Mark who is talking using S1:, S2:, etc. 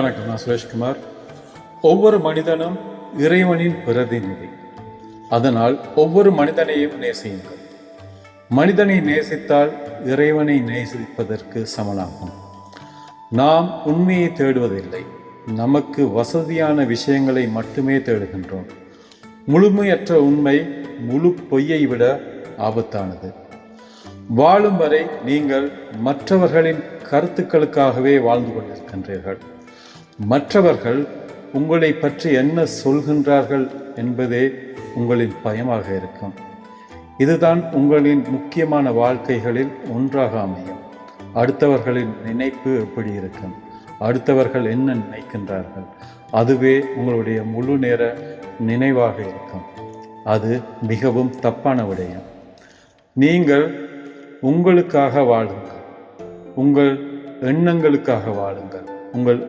S1: வணக்கம் நான் சுரேஷ்குமார். ஒவ்வொரு மனிதனும் இறைவனின் பிரதிநிதி. அதனால் ஒவ்வொரு மனிதனையும் நேசியுங்கள். மனிதனை நேசித்தால் இறைவனை நேசிப்பதற்கு சமனாகும். நாம் உண்மையை தேடுவதில்லை. நமக்கு வசதியான விஷயங்களை மட்டுமே தேடுகின்றோம். முழுமையற்ற உண்மை முழு பொய்யை விட ஆபத்தானது. வாழும் வரை நீங்கள் மற்றவர்களின் கருத்துக்களுக்காகவே வாழ்ந்து கொண்டிருக்கின்றீர்கள். மற்றவர்கள் உங்களை பற்றி என்ன சொல்கின்றார்கள் என்பதே உங்களின் பயமாக இருக்கும். இதுதான் உங்களின் முக்கியமான வாழ்க்கைகளில் ஒன்றாக அமையும். அடுத்தவர்களின் நினைப்பு எப்படி இருக்கும்? அடுத்தவர்கள் என்ன நினைக்கின்றார்கள்? அதுவே உங்களுடைய முழு நேர நினைவாக இருக்கும். அது மிகவும் தப்பான விடயம். நீங்கள் உங்களுக்காக வாழுங்கள். உங்கள் எண்ணங்களுக்காக வாழுங்கள். உங்கள்